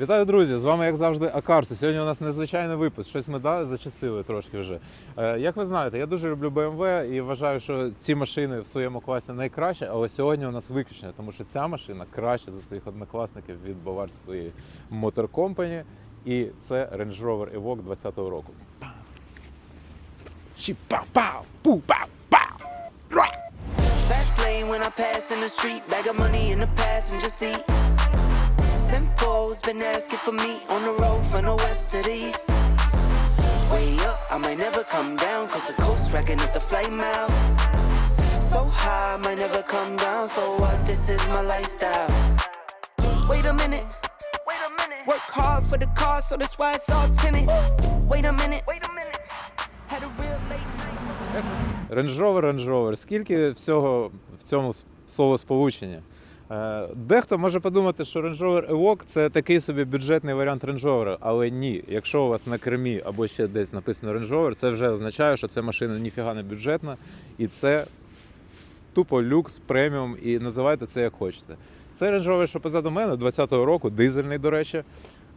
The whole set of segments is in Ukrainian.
Вітаю, друзі! З вами, як завжди, Акарси. Сьогодні у нас незвичайний випуск. Щось ми да, зачастили трошки вже. Е, як ви знаєте, я дуже люблю BMW і вважаю, що ці машини в своєму класі найкращі, але сьогодні у нас виключення, тому що ця машина краща за своїх однокласників від Баварської Motor Company. І це Range Rover Evoque 20-го року. Чі-па-пау! Пу-пау-пау! Ра! Fast lane when I pass in the street, bag of money in the passenger seat. Simcoe's been asking for me on the road from the west to the east. Way up, I might never come down, cause the coast racking up the flight miles. So high, I might never come down, so what? This is my lifestyle. Wait a minute. Wait a minute. Work hard for the car, so that's why it's all tinted. Wait a minute. Wait a minute. Had a real late night. Range Rover, Range Rover. Скільки всього в цьому с- словосполученні? Е, Дехто може подумати, що Range Rover Evoque – це такий собі бюджетний варіант Range Rover, але ні. Якщо у вас на кермі або ще десь написано Range Rover, це вже означає, що ця машина ніфіга не бюджетна, і це тупо люкс, преміум, і називайте це як хочете. Це Range Rover, що позаду мене, 20-го року, дизельний, до речі.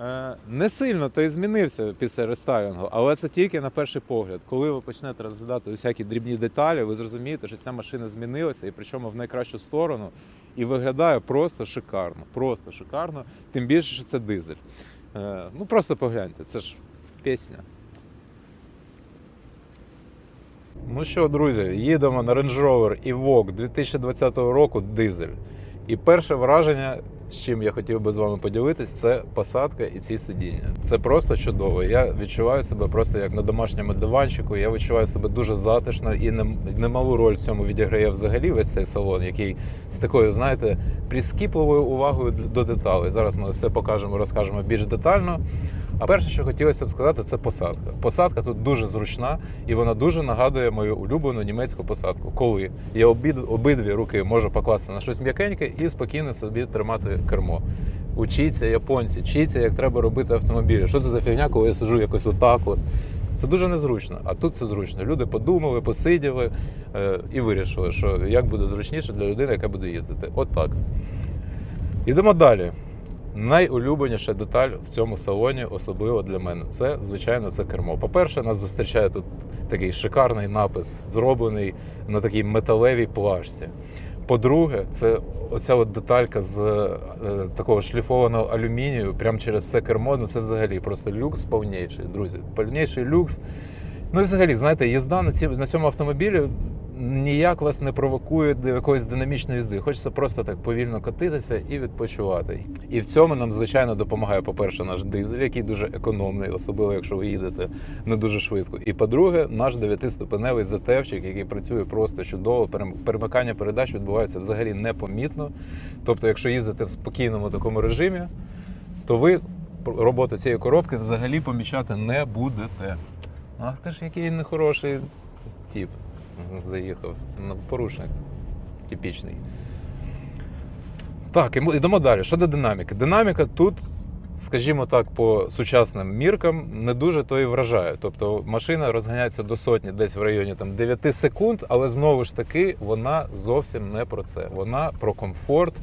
Е, Не сильно то і змінився після рестайлінгу, але це тільки на перший погляд. Коли ви почнете розглядати усякі дрібні деталі, ви зрозумієте, що ця машина змінилася, і причому в найкращу сторону, і виглядає просто шикарно. Просто шикарно. Тим більше, що це дизель. Е, Ну просто погляньте, це ж пісня. Ну що, друзі, їдемо на Range Rover Evoque 2020 року дизель. І перше враження, з чим я хотів би з вами поділитись, це посадка і ці сидіння. Це просто чудово. Я відчуваю себе просто як на домашньому диванчику. Я відчуваю себе дуже затишно і немалу роль в цьому відіграє взагалі весь цей салон, який з такою, знаєте, прискіпливою увагою до деталей. Зараз ми все покажемо, розкажемо більш детально. А перше, що хотілося б сказати, це посадка. Посадка тут дуже зручна і вона дуже нагадує мою улюблену німецьку посадку. Коли я обидві руки можу покласти на щось м'якеньке і спокійно собі тримати кермо. Учіться, японці, вчіться, як треба робити автомобілі. Що це за фігня, коли я сиджу якось отак. От. Це дуже незручно, а тут це зручно. Люди подумали, посиділи е, і вирішили, що як буде зручніше для людини, яка буде їздити. От так. Ідемо далі. Найулюбленіша деталь в цьому салоні, особливо для мене, це звичайно це кермо. По-перше, нас зустрічає тут такий шикарний напис, зроблений на такій металевій плашці. По-друге, це оця от деталька з е, такого шліфованого алюмінію, прямо через все кермо. Ну це взагалі просто люкс повніший, друзі. Повніший люкс. Ну і взагалі, знаєте, їзда на, ці, на цьому автомобілі ніяк вас не провокує до якоїсь динамічної їзди. Хочеться просто так повільно катитися і відпочивати. І в цьому нам, звичайно, допомагає, по-перше, наш дизель, який дуже економний, особливо якщо ви їдете не дуже швидко. І по-друге, наш дев'ятиступеневий затевчик, який працює просто чудово. Перемикання передач відбувається взагалі непомітно. Тобто, якщо їздите в спокійному такому режимі, то ви роботу цієї коробки взагалі помічати не будете. Ах ти ж який нехороший тип заїхав. Ну, Порушник типічний. Так, йдемо далі. Щодо динаміки. Динаміка тут, скажімо так, по сучасним міркам не дуже то і вражає. Тобто машина розганяється до сотні десь в районі там, 9 секунд, але знову ж таки вона зовсім не про це. Вона про комфорт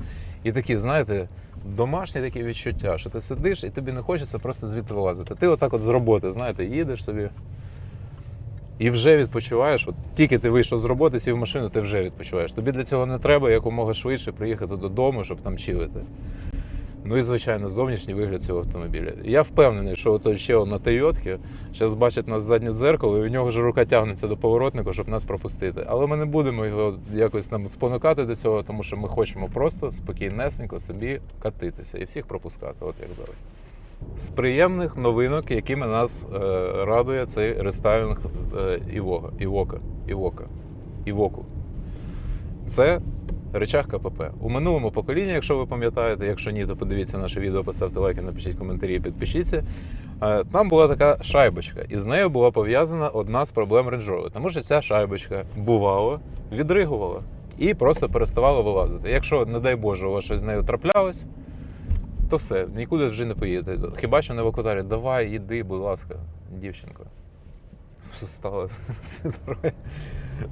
і такі, знаєте. Домашні такі відчуття, що ти сидиш і тобі не хочеться просто звідти вилазити. Ти отак от з роботи, знаєте, їдеш собі і вже відпочиваєш. От тільки ти вийшов з роботи, сів в машину, ти вже відпочиваєш. Тобі для цього не треба якомога швидше приїхати додому, щоб там чилити. Ну і звичайно, зовнішній вигляд цього автомобіля. Я впевнений, що ото ще на Тойотки зараз бачить нас заднє дзеркало, і у нього ж рука тягнеться до поворотника, щоб нас пропустити. Але ми не будемо його якось там спонукати до цього, тому що ми хочемо просто спокійнесенько собі катитися і всіх пропускати, от як зараз. З приємних новинок, якими нас е, радує цей рестайлінг е, Івога, Івока, Івока, Івоку. Це речах КПП. У минулому поколінні, якщо ви пам'ятаєте, якщо ні, то подивіться наше відео, поставте лайки, напишіть коментарі, підпишіться. Е, Там була така шайбочка, і з нею була пов'язана одна з проблем Range тому що ця шайбочка бувало відригувала і просто переставала вилазити. Якщо, не дай Боже, у вас щось з нею траплялось, то все, нікуди вже не поїдете. Хіба що на евакуаторі, давай, іди, будь ласка, дівчинко. Стало.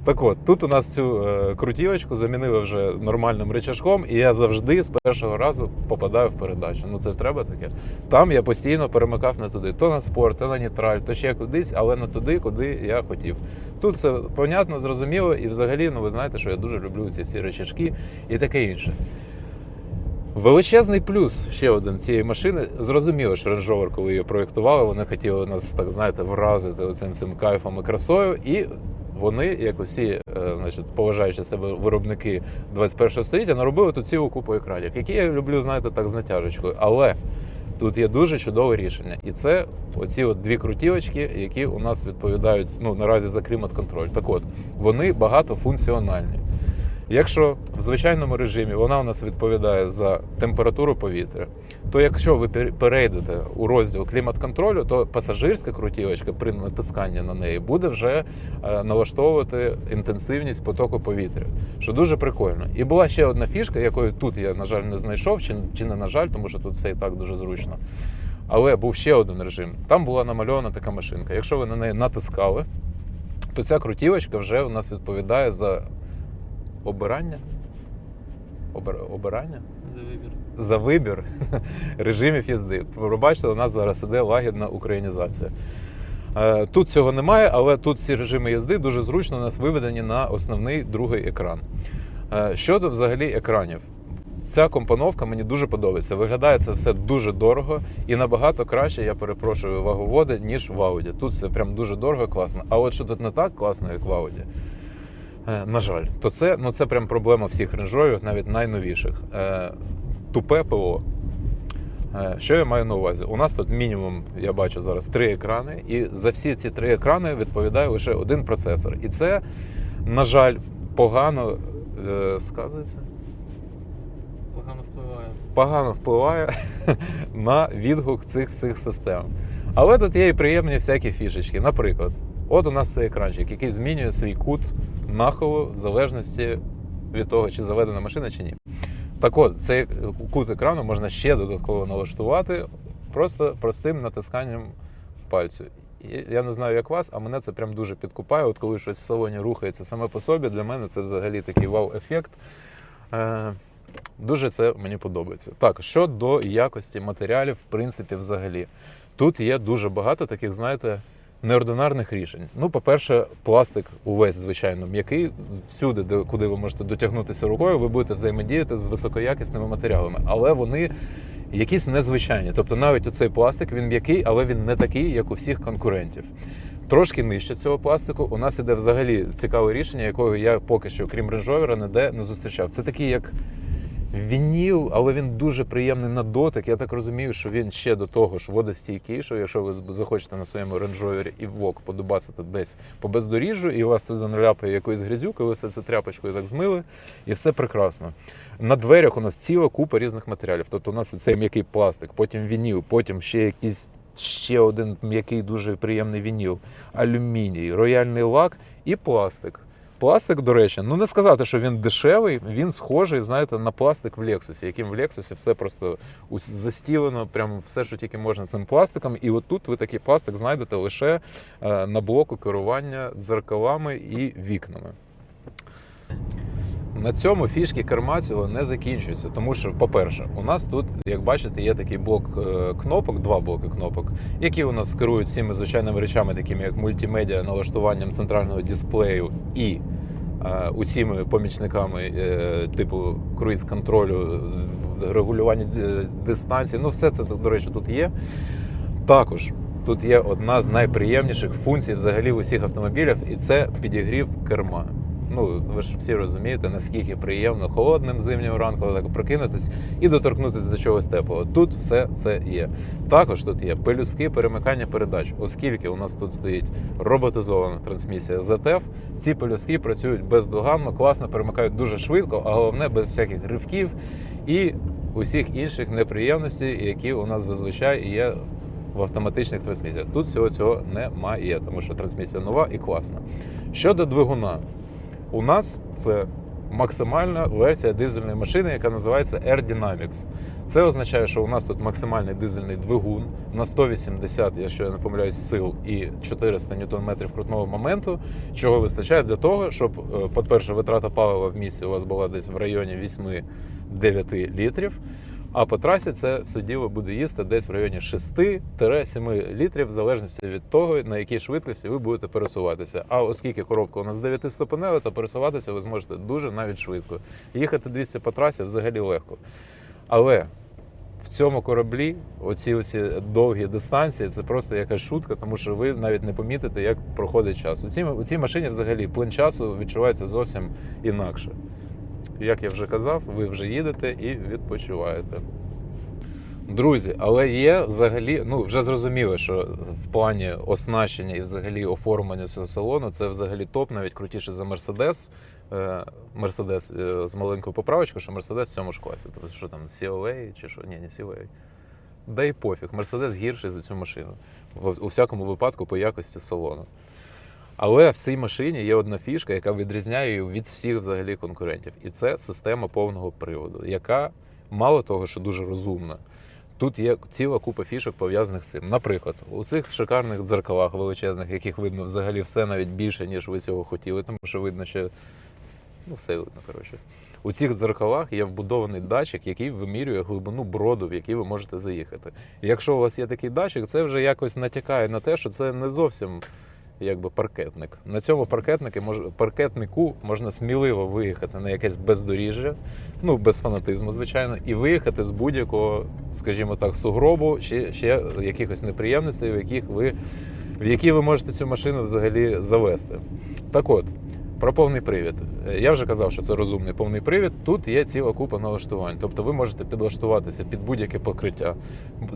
Так от, тут у нас цю е, крутілочку замінили вже нормальним речашком, і я завжди з першого разу попадаю в передачу. Ну це ж треба таке. Там я постійно перемикав не туди. То на спорт, то на нейтраль, то ще кудись, але не туди, куди я хотів. Тут все понятно, зрозуміло, і взагалі, ну ви знаєте, що я дуже люблю ці всі речашки і таке інше. Величезний плюс ще один цієї машини. Зрозуміло, що Range Rover, коли її проєктували, вони хотіли нас, так знаєте, вразити оцим цим кайфом і красою. І вони, як усі, е, значить, поважаючи себе виробники 21 століття, наробили тут цілу купу екранів, які я люблю, знаєте, так з натяжечкою. Але тут є дуже чудове рішення. І це оці от дві крутілочки, які у нас відповідають ну, наразі за клімат-контроль. Так от, вони багатофункціональні. Якщо в звичайному режимі вона у нас відповідає за температуру повітря, то якщо ви пер- перейдете у розділ клімат-контролю, то пасажирська крутілочка при натисканні на неї буде вже е, налаштовувати інтенсивність потоку повітря, що дуже прикольно. І була ще одна фішка, якої тут я, на жаль, не знайшов, чи, не на жаль, тому що тут все і так дуже зручно. Але був ще один режим. Там була намальована така машинка. Якщо ви на неї натискали, то ця крутілочка вже у нас відповідає за обирання. Обир... Обирання? За вибір. За вибір режимів їзди. Пробачте, у нас зараз іде лагідна українізація. Е, Тут цього немає, але тут всі режими їзди дуже зручно у нас виведені на основний другий екран. Е, Щодо взагалі екранів, ця компоновка мені дуже подобається. Виглядає це все дуже дорого і набагато краще, я перепрошую, ваговоди, ніж в Audi. Тут все прям дуже дорого, класно. А от що тут не так класно, як в е, на жаль, то це, ну, це прям проблема всіх рейнджерів, навіть найновіших. Е, Тупе ПО. Е, Що я маю на увазі? У нас тут мінімум, я бачу зараз три екрани, і за всі ці три екрани відповідає лише один процесор. І це, на жаль, погано е, сказується. Погано впливає. Погано впливає на відгук цих всіх систем. Але тут є і приємні всякі фішечки. Наприклад, от у нас цей екранчик, який змінює свій кут нахилу в залежності від того, чи заведена машина, чи ні. Так от, цей кут екрану можна ще додатково налаштувати просто простим натисканням пальцю. Я не знаю, як вас, а мене це прям дуже підкупає. От коли щось в салоні рухається саме по собі, для мене це взагалі такий вау-ефект. Е, Дуже це мені подобається. Так, щодо якості матеріалів, в принципі, взагалі, тут є дуже багато таких, знаєте, неординарних рішень. Ну, по-перше, пластик увесь, звичайно, м'який. Всюди, де, куди ви можете дотягнутися рукою, ви будете взаємодіяти з високоякісними матеріалами. Але вони якісь незвичайні. Тобто навіть оцей пластик він м'який, але він не такий, як у всіх конкурентів. Трошки нижче цього пластику у нас іде взагалі цікаве рішення, якого я поки що, крім рейнджовера, ніде не зустрічав. Це такий як вініл, але він дуже приємний на дотик. Я так розумію, що він ще до того ж водостійкий, що якщо ви захочете на своєму рейнджовері і вок подобасити десь по бездоріжжю, і у вас туди наляпає якоїсь грязюки, ви все це тряпочкою так змили, і все прекрасно. На дверях у нас ціла купа різних матеріалів. Тобто у нас цей м'який пластик, потім вініл, потім ще якийсь. Ще один м'який дуже приємний вініл, алюміній, рояльний лак і пластик. Пластик, до речі, ну не сказати, що він дешевий, він схожий, знаєте, на пластик в Лексусі, яким в Лексусі все просто застілено, прям все, що тільки можна цим пластиком. І отут ви такий пластик знайдете лише е, на блоку керування дзеркалами і вікнами. На цьому фішки керма цього не закінчуються, тому що, по-перше, у нас тут, як бачите, є такий блок е, кнопок, два блоки кнопок, які у нас керують всіми звичайними речами, такими як мультимедіа, налаштуванням центрального дисплею і усіми помічниками е, типу круїз-контролю, е, регулювання е, дистанції. Ну, все це, до речі, тут є. Також тут є одна з найприємніших функцій взагалі в усіх автомобілях, і це підігрів керма. Ну, ви ж всі розумієте, наскільки приємно холодним зимнього ранку так прокинутись і доторкнутися до чогось теплого. Тут все це є. Також тут є пелюстки перемикання передач, оскільки у нас тут стоїть роботизована трансмісія ZF, ці пелюстки працюють бездоганно, класно перемикають дуже швидко, а головне без всяких ривків і усіх інших неприємностей, які у нас зазвичай є в автоматичних трансмісіях. Тут всього цього немає, тому що трансмісія нова і класна. Щодо двигуна, у нас це максимальна версія дизельної машини, яка називається Air Dynamics. Це означає, що у нас тут максимальний дизельний двигун на 180, якщо я не помиляюсь, сил і 400 ньютон-метрів крутного моменту, чого вистачає для того, щоб, е, по-перше, витрата палива в місті у вас була десь в районі 8-9 літрів. А по трасі це все діло буде їсти десь в районі 6-7 літрів, в залежності від того, на якій швидкості ви будете пересуватися. А оскільки коробка у нас 9 ступенева, то пересуватися ви зможете дуже навіть швидко. Їхати 200 по трасі взагалі легко. Але в цьому кораблі оці оці довгі дистанції це просто якась шутка, тому що ви навіть не помітите, як проходить час. У цій, у цій машині взагалі плин часу відчувається зовсім інакше. Як я вже казав, ви вже їдете і відпочиваєте. Друзі, але є взагалі, ну вже зрозуміло, що в плані оснащення і взагалі оформлення цього салону це взагалі топ, навіть крутіше за Мерседес. Мерседес з маленькою поправочкою, що Мерседес в цьому ж класі. Тобто, що там CLA чи що? Ні, не CLA. Да й пофіг, Мерседес гірший за цю машину. У всякому випадку по якості салону. Але в цій машині є одна фішка, яка відрізняє її від всіх взагалі конкурентів. І це система повного приводу, яка мало того, що дуже розумна. Тут є ціла купа фішок пов'язаних з цим. Наприклад, у цих шикарних дзеркалах величезних, яких видно взагалі все навіть більше, ніж ви цього хотіли, тому що видно, що ну все видно, коротше. У цих дзеркалах є вбудований датчик, який вимірює глибину броду, в який ви можете заїхати. І якщо у вас є такий датчик, це вже якось натякає на те, що це не зовсім якби паркетник. На цьому паркетники паркетнику можна сміливо виїхати на якесь бездоріжжя, ну без фанатизму, звичайно, і виїхати з будь-якого, скажімо так, сугробу чи ще якихось неприємностей, в яких ви в які ви можете цю машину взагалі завести. Так от. Про повний привід. Я вже казав, що це розумний повний привід. Тут є ціла купа налаштувань. Тобто ви можете підлаштуватися під будь-яке покриття,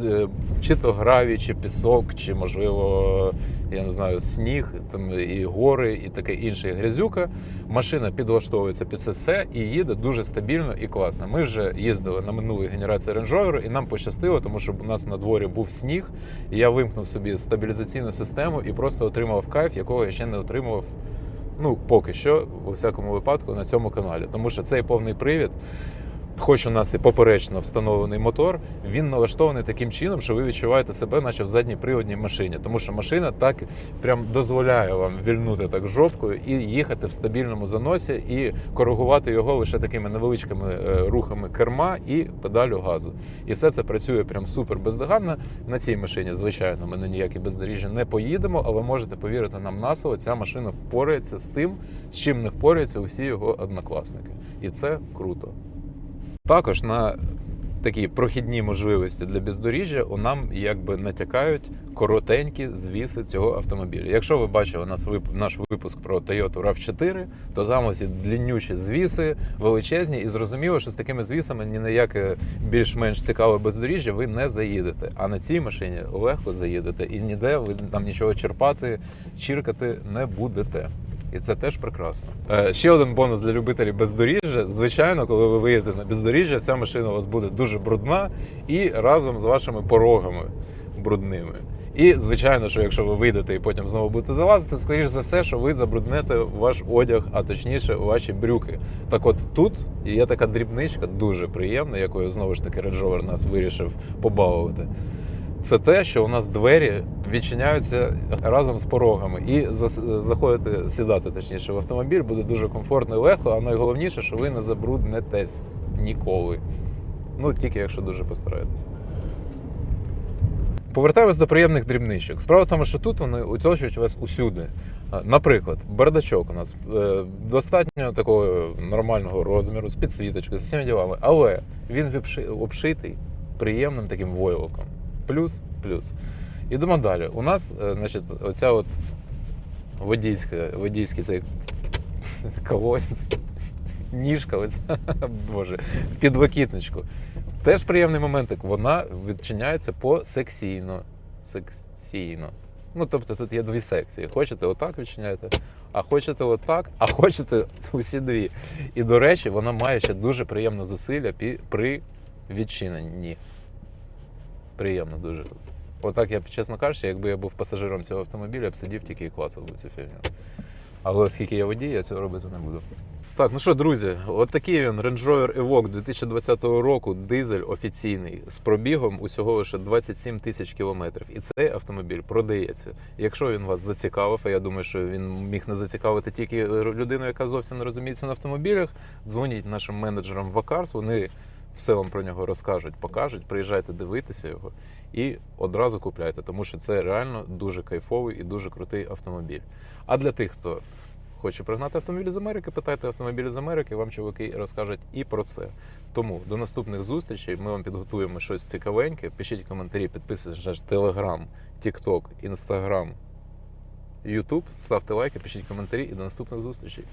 Е, чи то гравій, чи пісок, чи можливо, я не знаю, сніг, там і гори, і таке інше грязюка. Машина підлаштовується під це все і їде дуже стабільно і класно. Ми вже їздили на минулій генерації Range і нам пощастило, тому що у нас на дворі був сніг, і я вимкнув собі стабілізаційну систему і просто отримав кайф, якого я ще не отримував. Ну, поки що, у всякому випадку, на цьому каналі. Тому що цей повний привід, хоч у нас і поперечно встановлений мотор, він налаштований таким чином, що ви відчуваєте себе, наче в задній приводній машині. Тому що машина так прям дозволяє вам вільнути так жопкою і їхати в стабільному заносі, і коригувати його лише такими невеличкими е, рухами керма і педалю газу. І все це працює прям супер бездоганно. На цій машині, звичайно, ми на ніякі бездоріжжя не поїдемо, але можете повірити нам на слово, ця машина впорається з тим, з чим не впораються усі його однокласники. І це круто. Також на такі прохідні можливості для бездоріжжя у нам якби натякають коротенькі звіси цього автомобіля. Якщо ви бачили вип- наш випуск про Toyota RAV4, то там ось і дліннючі звіси, величезні, і зрозуміло, що з такими звісами ні на яке більш-менш цікаве бездоріжжя ви не заїдете. А на цій машині легко заїдете, і ніде ви там нічого черпати, чіркати не будете. І це теж прекрасно. Е, ще один бонус для любителів бездоріжжя. Звичайно, коли ви виїдете на бездоріжжя, ця машина у вас буде дуже брудна і разом з вашими порогами брудними. І звичайно, що якщо ви вийдете і потім знову будете залазити, скоріш за все, що ви забруднете ваш одяг, а точніше ваші брюки. Так от тут є така дрібничка, дуже приємна, якою знову ж таки Range Rover нас вирішив побавити це те, що у нас двері відчиняються разом з порогами, і заходити, сідати точніше в автомобіль буде дуже комфортно і легко. А найголовніше, що ви не забруднетесь ніколи. Ну тільки якщо дуже постараєтесь. Повертаємось до приємних дрібничок. Справа в тому, що тут вони оточують вас усюди. Наприклад, бардачок у нас е, достатньо такого нормального розміру, з підсвіточкою, з всіма ділами, але він обшитий приємним таким войлоком. Плюс, плюс. Ідемо далі. У нас, е, значить, оця от водійська, водійський цей колодець, ніжка, оця, боже, в підлокітничку. Теж приємний моментик. Вона відчиняється посекційно. Секційно. Ну, тобто тут є дві секції. Хочете отак відчиняєте, а хочете отак, а хочете усі дві. І, до речі, вона має ще дуже приємне зусилля при відчиненні. Приємно дуже. Отак я, чесно кажучи, якби я був пасажиром цього автомобіля, я б сидів тільки і клацав би цю фігню. Але оскільки я водій, я цього робити не буду. Так, ну що, друзі, от такий він Range Rover Evoque 2020 року, дизель офіційний з пробігом усього лише 27 тисяч кілометрів. І цей автомобіль продається. Якщо він вас зацікавив, а я думаю, що він міг не зацікавити тільки людину, яка зовсім не розуміється на автомобілях, дзвоніть нашим менеджерам в Акарс, вони все вам про нього розкажуть, покажуть. Приїжджайте дивитися його і одразу купляйте, тому що це реально дуже кайфовий і дуже крутий автомобіль. А для тих, хто хоче пригнати автомобіль з Америки, питайте автомобіль з Америки, вам чуваки розкажуть і про це. Тому до наступних зустрічей ми вам підготуємо щось цікавеньке. Пишіть коментарі, підписуйтесь на наш Телеграм, Тікток, Інстаграм, Ютуб. Ставте лайки, пишіть коментарі і до наступних зустрічей.